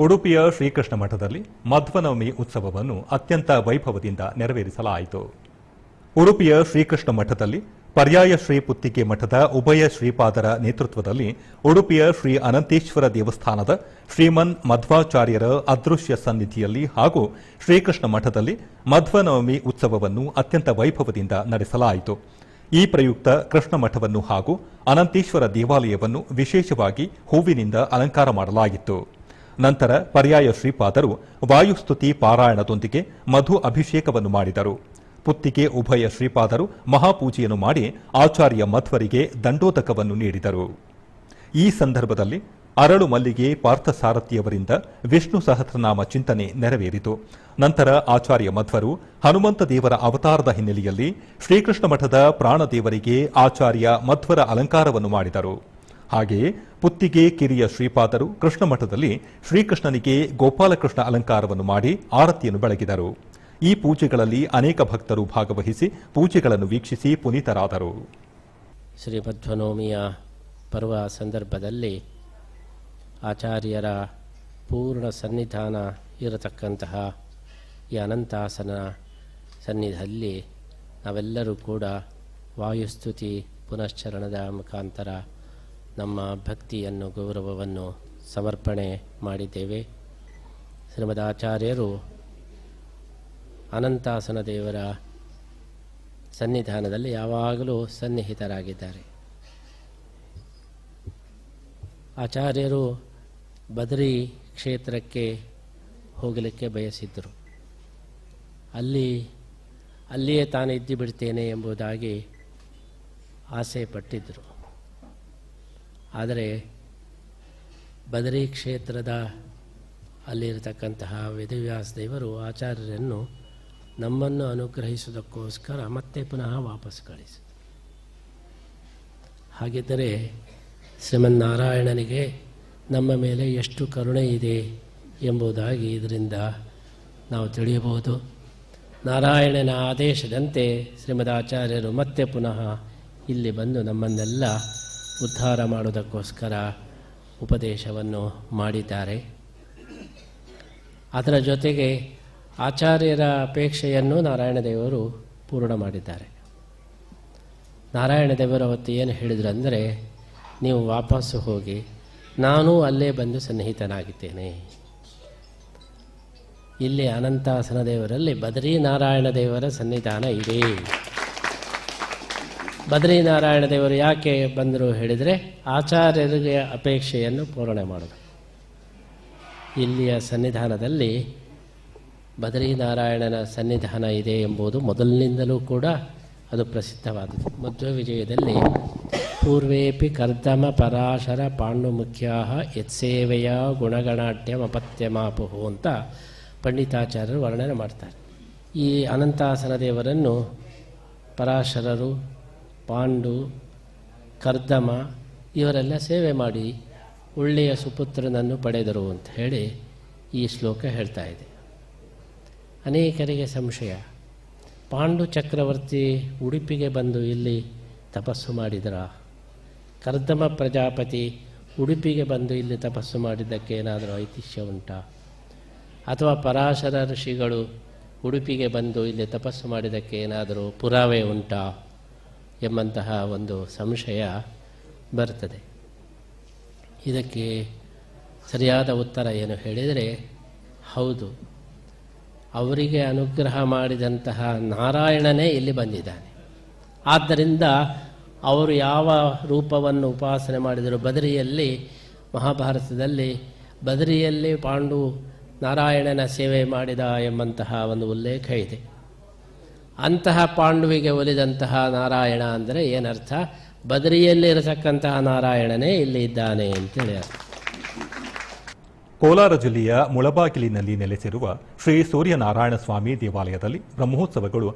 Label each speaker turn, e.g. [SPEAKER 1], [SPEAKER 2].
[SPEAKER 1] ಉಡುಪಿಯ ಶ್ರೀಕೃಷ್ಣ ಮಠದಲ್ಲಿ ಮಧ್ವನವಮಿ ಉತ್ಸವವನ್ನು ಅತ್ಯಂತ ವೈಭವದಿಂದ ನೆರವೇರಿಸಲಾಯಿತು. ಉಡುಪಿಯ ಶ್ರೀಕೃಷ್ಣ ಮಠದಲ್ಲಿ ಪರ್ಯಾಯ ಶ್ರೀ ಪುತ್ತಿಗೆ ಮಠದ ಉಭಯ ಶ್ರೀಪಾದರ ನೇತೃತ್ವದಲ್ಲಿ ಉಡುಪಿಯ ಶ್ರೀ ಅನಂತೇಶ್ವರ ದೇವಸ್ಥಾನದ ಶ್ರೀಮನ್ ಮಧ್ವಾಚಾರ್ಯರ ಅದೃಶ್ಯ ಸನ್ನಿಧಿಯಲ್ಲಿ ಹಾಗೂ ಶ್ರೀಕೃಷ್ಣ ಮಠದಲ್ಲಿ ಮಧ್ವನವಮಿ ಉತ್ಸವವನ್ನು ಅತ್ಯಂತ ವೈಭವದಿಂದ ನಡೆಸಲಾಯಿತು. ಈ ಪ್ರಯುಕ್ತ ಕೃಷ್ಣ ಮಠವನ್ನು ಹಾಗೂ ಅನಂತೇಶ್ವರ ದೇವಾಲಯವನ್ನು ವಿಶೇಷವಾಗಿ ಹೂವಿನಿಂದ ಅಲಂಕಾರ ಮಾಡಲಾಗಿತ್ತು. ನಂತರ ಪರ್ಯಾಯ ಶ್ರೀಪಾದರು ವಾಯುಸ್ತುತಿ ಪಾರಾಯಣದೊಂದಿಗೆ ಮಧು ಅಭಿಷೇಕವನ್ನು ಮಾಡಿದರು. ಪುತ್ತಿಗೆ ಉಭಯ ಶ್ರೀಪಾದರು ಮಹಾಪೂಜೆಯನ್ನು ಮಾಡಿ ಆಚಾರ್ಯ ಮಧ್ವರಿಗೆ ದಂಡೋದಕವನ್ನು ನೀಡಿದರು. ಈ ಸಂದರ್ಭದಲ್ಲಿ ಅರಳು ಮಲ್ಲಿಗೆ ಪಾರ್ಥಸಾರಥಿಯವರಿಂದ ವಿಷ್ಣು ಸಹಸ್ರನಾಮ ಚಿಂತನೆ ನೆರವೇರಿತು. ನಂತರ ಆಚಾರ್ಯ ಮಧ್ವರು ಹನುಮಂತ ದೇವರ ಅವತಾರದ ಹಿನ್ನೆಲೆಯಲ್ಲಿ ಶ್ರೀಕೃಷ್ಣ ಮಠದ ಪ್ರಾಣದೇವರಿಗೆ ಆಚಾರ್ಯ ಮಧ್ವರ ಅಲಂಕಾರವನ್ನು ಮಾಡಿದರು. ಹಾಗೆಯೇ ಪುತ್ತಿಗೆ ಕಿರಿಯ ಶ್ರೀಪಾದರು ಕೃಷ್ಣ ಮಠದಲ್ಲಿ ಶ್ರೀಕೃಷ್ಣನಿಗೆ ಗೋಪಾಲಕೃಷ್ಣ ಅಲಂಕಾರವನ್ನು ಮಾಡಿ ಆರತಿಯನ್ನು ಬೆಳಗಿದರು. ಈ ಪೂಜೆಗಳಲ್ಲಿ ಅನೇಕ ಭಕ್ತರು ಭಾಗವಹಿಸಿ ಪೂಜೆಗಳನ್ನು ವೀಕ್ಷಿಸಿ ಪುನೀತರಾದರು.
[SPEAKER 2] ಶ್ರೀಮಧ್ವನವಮಿಯ ಪರ್ವ ಸಂದರ್ಭದಲ್ಲಿ ಆಚಾರ್ಯರ ಪೂರ್ಣ ಸನ್ನಿಧಾನ ಇರತಕ್ಕಂತಹ ಈ ಅನಂತಾಸನ ಸನ್ನಿಧಿಯಲ್ಲಿ ನಾವೆಲ್ಲರೂ ಕೂಡ ವಾಯುಸ್ತುತಿ ಪುನಶ್ಚರಣದ ಮುಖಾಂತರ ನಮ್ಮ ಭಕ್ತಿಯನ್ನು, ಗೌರವವನ್ನು ಸಮರ್ಪಣೆ ಮಾಡಿದ್ದೇವೆ. ಶ್ರೀಮದಾಚಾರ್ಯರು ಅನಂತಾಸನ ದೇವರ ಸನ್ನಿಧಾನದಲ್ಲಿ ಯಾವಾಗಲೂ ಸನ್ನಿಹಿತರಾಗಿದ್ದಾರೆ. ಆಚಾರ್ಯರು ಬದರಿ ಕ್ಷೇತ್ರಕ್ಕೆ ಹೋಗಲಿಕ್ಕೆ ಬಯಸಿದ್ದರು. ಅಲ್ಲಿ, ಅಲ್ಲಿಯೇ ತಾನು ಇದ್ದು ಬಿಡ್ತೇನೆ ಎಂಬುದಾಗಿ ಆಸೆ ಪಟ್ಟಿದ್ದರು ಆದರೆ ಬದರಿ ಕ್ಷೇತ್ರದ ಅಲ್ಲಿರತಕ್ಕಂತಹ ವೇದವ್ಯಾಸ ದೇವರು ಆಚಾರ್ಯರನ್ನು ನಮ್ಮನ್ನು ಅನುಗ್ರಹಿಸುವುದಕ್ಕೋಸ್ಕರ ಮತ್ತೆ ಪುನಃ ವಾಪಸ್ ಕಳಿಸಿ ಹಾಗಿದ್ದರೆ ಶ್ರೀಮನ್ನಾರಾಯಣನಿಗೆ ನಮ್ಮ ಮೇಲೆ ಎಷ್ಟು ಕರುಣೆ ಇದೆ ಎಂಬುದಾಗಿ ಇದರಿಂದ ನಾವು ತಿಳಿಯಬಹುದು. ನಾರಾಯಣನ ಆದೇಶದಂತೆ ಶ್ರೀಮದಾಚಾರ್ಯರು ಮತ್ತೆ ಪುನಃ ಇಲ್ಲಿ ಬಂದು ನಮ್ಮನ್ನೆಲ್ಲ ಉದ್ಧಾರ ಮಾಡುವುದಕ್ಕೋಸ್ಕರ ಉಪದೇಶವನ್ನು ಮಾಡಿದ್ದಾರೆ. ಅದರ ಜೊತೆಗೆ ಆಚಾರ್ಯರ ಅಪೇಕ್ಷೆಯನ್ನು ನಾರಾಯಣದೇವರು ಪೂರ್ಣ ಮಾಡಿದ್ದಾರೆ. ನಾರಾಯಣ ದೇವರು ಅವತ್ತು ಏನು ಹೇಳಿದ್ರು ಅಂದರೆ ನೀವು ವಾಪಸ್ಸು ಹೋಗಿ, ನಾನು ಅಲ್ಲೇ ಬಂದು ಸನ್ನಿಹಿತನಾಗಿದ್ದೇನೆ. ಇಲ್ಲಿ ಅನಂತಾಸನ ದೇವರಲ್ಲಿ ಬದರಿ ನಾರಾಯಣ ದೇವರ ಸನ್ನಿಧಾನ ಇದೆ. ಬದರಿ ನಾರಾಯಣ ದೇವರು ಯಾಕೆ ಬಂದರು ಹೇಳಿದರೆ ಆಚಾರ್ಯರಿಗೆ ಅಪೇಕ್ಷೆಯನ್ನು ಪೂರಣೆ ಮಾಡೋದು. ಇಲ್ಲಿಯ ಸನ್ನಿಧಾನದಲ್ಲಿ ಬದರಿನಾರಾಯಣನ ಸನ್ನಿಧಾನ ಇದೆ ಎಂಬುದು ಮೊದಲಿನಿಂದಲೂ ಕೂಡ ಅದು ಪ್ರಸಿದ್ಧವಾದದ್ದು. ಮಧ್ವ ವಿಜಯದಲ್ಲಿ, ಪೂರ್ವೇಪಿ ಕರ್ದಮ ಪರಾಶರ ಪಾಂಡು ಮುಖ್ಯಾ ಯತ್ಸೇವೆಯ ಗುಣಗಣಾಟ್ಯಮಪತ್ಯಮಾಪುಹು ಅಂತ ಪಂಡಿತಾಚಾರ್ಯರು ವರ್ಣನೆ ಮಾಡ್ತಾರೆ. ಈ ಅನಂತಾಸನ ದೇವರನ್ನು ಪರಾಶರರು ಪಾಂಡು, ಕರ್ದಮ ಇವರೆಲ್ಲ ಸೇವೆ ಮಾಡಿ ಒಳ್ಳೆಯ ಸುಪುತ್ರನನ್ನು ಪಡೆದರು ಅಂತ ಹೇಳಿ ಈ ಶ್ಲೋಕ ಹೇಳ್ತಾ ಇದೆ. ಅನೇಕರಿಗೆ ಸಂಶಯ. ಪಾಂಡು ಚಕ್ರವರ್ತಿ ಉಡುಪಿಗೆ ಬಂದು ಇಲ್ಲಿ ತಪಸ್ಸು ಮಾಡಿದರ? ಕರ್ದಮ ಪ್ರಜಾಪತಿ ಉಡುಪಿಗೆ ಬಂದು ಇಲ್ಲಿ ತಪಸ್ಸು ಮಾಡಿದ್ದಕ್ಕೆ ಏನಾದರೂ ಐತಿಹ್ಯ ಉಂಟಾ? ಅಥವಾ ಪರಾಶರ ಋಷಿಗಳು ಉಡುಪಿಗೆ ಬಂದು ಇಲ್ಲಿ ತಪಸ್ಸು ಮಾಡಿದ್ದಕ್ಕೆ ಏನಾದರೂ ಪುರಾವೆ ಉಂಟಾ? ಎಂಬಂತಹ ಒಂದು ಸಂಶಯ ಬರ್ತದೆ ಇದಕ್ಕೆ ಸರಿಯಾದ ಉತ್ತರ ಏನು ಹೇಳಿದರೆ, ಹೌದು, ಅವರಿಗೆ ಅನುಗ್ರಹ ಮಾಡಿದಂತಹ ನಾರಾಯಣನೇ ಇಲ್ಲಿ ಬಂದಿದ್ದಾನೆ. ಆದ್ದರಿಂದ ಅವರು ಯಾವ ರೂಪವನ್ನು ಉಪಾಸನೆ ಮಾಡಿದರು ಬದರಿಯಲ್ಲಿ, ಮಹಾಭಾರತದಲ್ಲಿ ಬದರಿಯಲ್ಲಿ ಪಾಂಡು ನಾರಾಯಣನ ಸೇವೆ ಮಾಡಿದ ಎಂಬಂತಹ ಒಂದು ಉಲ್ಲೇಖ ಇದೆ. ಅಂತಹ ಪಾಂಡುವಿಗೆ ಒಲಿದಂತಹ ನಾರಾಯಣ ಅಂದರೆ ಏನರ್ಥ? ಬದರಿಯಲ್ಲಿರತಕ್ಕಂತಹ ನಾರಾಯಣನೇ ಇಲ್ಲಿ ಇದ್ದಾನೆ ಅಂತೇಳಿ
[SPEAKER 1] ಕೋಲಾರ ಜಿಲ್ಲೆಯ ಮುಳಬಾಗಿಲಿನಲ್ಲಿ ನೆಲೆಸಿರುವ ಶ್ರೀ ಸೂರ್ಯನಾರಾಯಣ ಸ್ವಾಮಿ ದೇವಾಲಯದಲ್ಲಿ ಬ್ರಹ್ಮೋತ್ಸವಗಳು